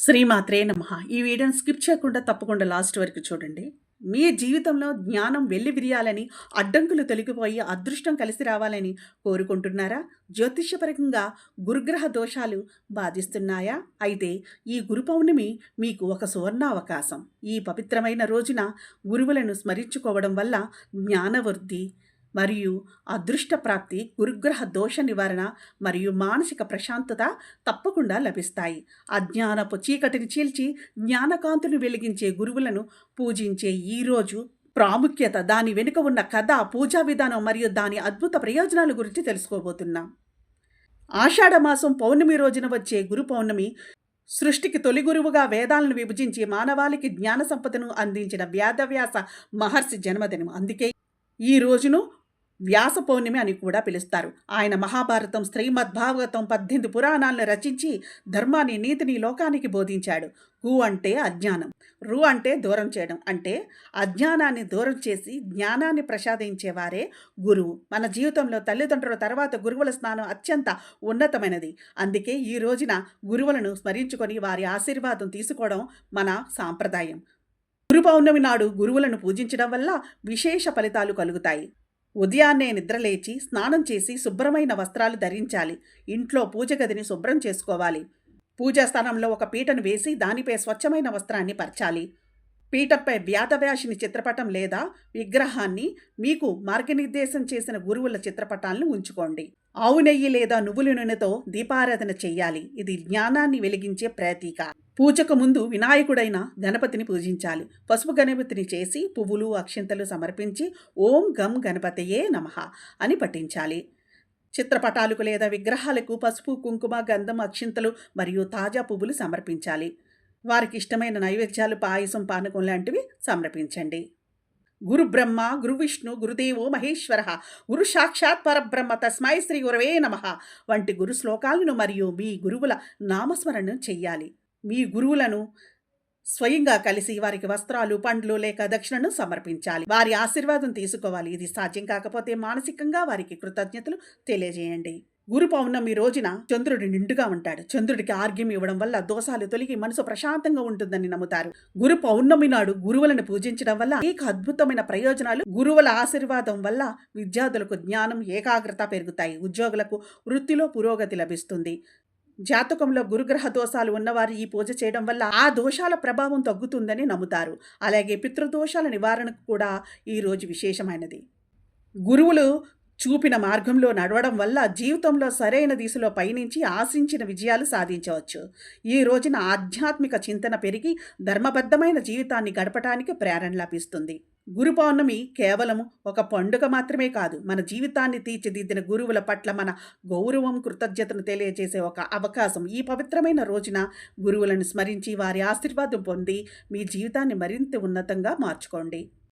శ్రీమాత్రే నమ. ఈ వీడియోని స్కిప్ చేయకుండా తప్పకుండా లాస్ట్ వరకు చూడండి. మీ జీవితంలో జ్ఞానం వెళ్ళి విరియాలని అడ్డంకులు తొలగిపోయి అదృష్టం కలిసి రావాలని కోరుకుంటున్నారా? జ్యోతిష్యపరంగా గురుగ్రహ దోషాలు బాధిస్తున్నాయా? అయితే ఈ గురు పౌర్ణమి మీకు ఒక సువర్ణ అవకాశం ఈ పవిత్రమైన రోజున గురువులను స్మరించుకోవడం వల్ల జ్ఞానవృద్ధి మరియు అదృష్ట ప్రాప్తి గురుగ్రహ దోష నివారణ మరియు మానసిక ప్రశాంతత తప్పకుండా లభిస్తాయి. అజ్ఞానపు చీకటిని చీల్చి జ్ఞానకాంతుని వెలిగించే గురువులను పూజించే ఈ రోజు ప్రాముఖ్యత దాని వెనుక ఉన్న కథ పూజా విధానం మరియు దాని అద్భుత ప్రయోజనాల గురించి తెలుసుకోబోతున్నాం. ఆషాఢమాసం పౌర్ణమి రోజున వచ్చే గురు పౌర్ణమి సృష్టికి తొలి గురువుగా వేదాలను విభజించి మానవాళికి జ్ఞాన సంపదను అందించిన వ్యాధవ్యాస మహర్షి జన్మదినం. అందుకే ఈ రోజును వ్యాస పౌర్ణమి అని కూడా పిలుస్తారు. ఆయన మహాభారతం శ్రీమద్భాగవతం పద్దెనిమిది పురాణాలను రచించి ధర్మాన్ని నీతిని లోకానికి బోధించాడు. గు అంటే అజ్ఞానం రు అంటే దూరం చేయడం. అంటే అజ్ఞానాన్ని దూరం చేసి జ్ఞానాన్ని ప్రసాదించేవారే గురువు. మన జీవితంలో తల్లిదండ్రుల తర్వాత గురువుల స్నానం అత్యంత ఉన్నతమైనది. అందుకే ఈ రోజున గురువులను స్మరించుకొని వారి ఆశీర్వాదం తీసుకోవడం మన సాంప్రదాయం. గురు పౌర్ణమి నాడు గురువులను పూజించడం వల్ల విశేష ఫలితాలు కలుగుతాయి. ఉదయాన్నే నిద్రలేచి స్నానం చేసి శుభ్రమైన వస్త్రాలు ధరించాలి. ఇంట్లో పూజ గదిని శుభ్రం చేసుకోవాలి. పూజా స్థానంలో ఒక పీటను వేసి దానిపై స్వచ్ఛమైన వస్త్రాన్ని పరచాలి. పీఠంపై వ్యాధవ్యాసిని చిత్రపటం లేదా విగ్రహాన్ని మీకు మార్గనిర్దేశం చేసిన గురువుల చిత్రపటాలను ఉంచుకోండి. ఆవు నెయ్యి లేదా నువ్వుల నూనెతో దీపారాధన చెయ్యాలి ఇది జ్ఞానాన్ని వెలిగించే ప్రతీక. పూజకు ముందు వినాయకుడైన గణపతిని పూజించాలి. పసుపు గణపతిని చేసి పువ్వులు అక్షింతలు సమర్పించి ఓం గం గణపతయే నమః అని పఠించాలి. చిత్రపటాలకు లేదా విగ్రహాలకు పసుపు కుంకుమ గంధం అక్షింతలు మరియు తాజా పువ్వులు సమర్పించాలి. వారికి ఇష్టమైన నైవేద్యాలు పాయసం పానకం లాంటివి సమర్పించండి. గురు బ్రహ్మ గురు విష్ణు గురుదేవో మహేశ్వర గురు సాక్షాత్ పరబ్రహ్మ తస్మై శ్రీ గురవే నమ వంటి గురు శ్లోకాలను మరియు మీ గురువుల నామస్మరణను చెయ్యాలి. మీ గురువులను స్వయంగా కలిసి వారికి వస్త్రాలు పండ్లు లేక దక్షిణను సమర్పించాలి. వారి ఆశీర్వాదం తీసుకోవాలి. ఇది సాధ్యం కాకపోతే మానసికంగా వారికి కృతజ్ఞతలు తెలియజేయండి. గురు పౌర్ణమి రోజున చంద్రుడు నిండుగా ఉంటాడు. చంద్రుడికి ఆర్గ్యం ఇవ్వడం వల్ల దోషాలు తొలగి మనసు ప్రశాంతంగా ఉంటుందని నమ్ముతారు. గురు పౌర్ణమి నాడు గురువులను పూజించడం వల్ల అనేక అద్భుతమైన ప్రయోజనాలు గురువుల ఆశీర్వాదం వల్ల విద్యార్థులకు జ్ఞానం ఏకాగ్రత పెరుగుతాయి. ఉద్యోగులకు వృత్తిలో పురోగతి లభిస్తుంది. జాతకంలో గురుగ్రహ దోషాలు ఉన్నవారు ఈ పూజ చేయడం వల్ల ఆ దోషాల ప్రభావం తగ్గుతుందని నమ్ముతారు. అలాగే పితృదోషాల నివారణకు కూడా ఈ రోజు విశేషమైనది. గురువులు చూపిన మార్గంలో నడవడం వల్ల జీవితంలో సరైన దిశలో పయనించి ఆశించిన విజయాలు సాధించవచ్చు. ఈ రోజున ఆధ్యాత్మిక చింతన పెరిగి ధర్మబద్ధమైన జీవితాన్ని గడపటానికి ప్రేరణ లభిస్తుంది. గురు పౌర్ణమి కేవలం ఒక పండుగ మాత్రమే కాదు మన జీవితాన్ని తీర్చిదిద్దిన గురువుల పట్ల మన గౌరవం కృతజ్ఞతను తెలియజేసే ఒక అవకాశం. ఈ పవిత్రమైన రోజున గురువులను స్మరించి వారి ఆశీర్వాదం పొంది మీ జీవితాన్ని మరింత ఉన్నతంగా మార్చుకోండి.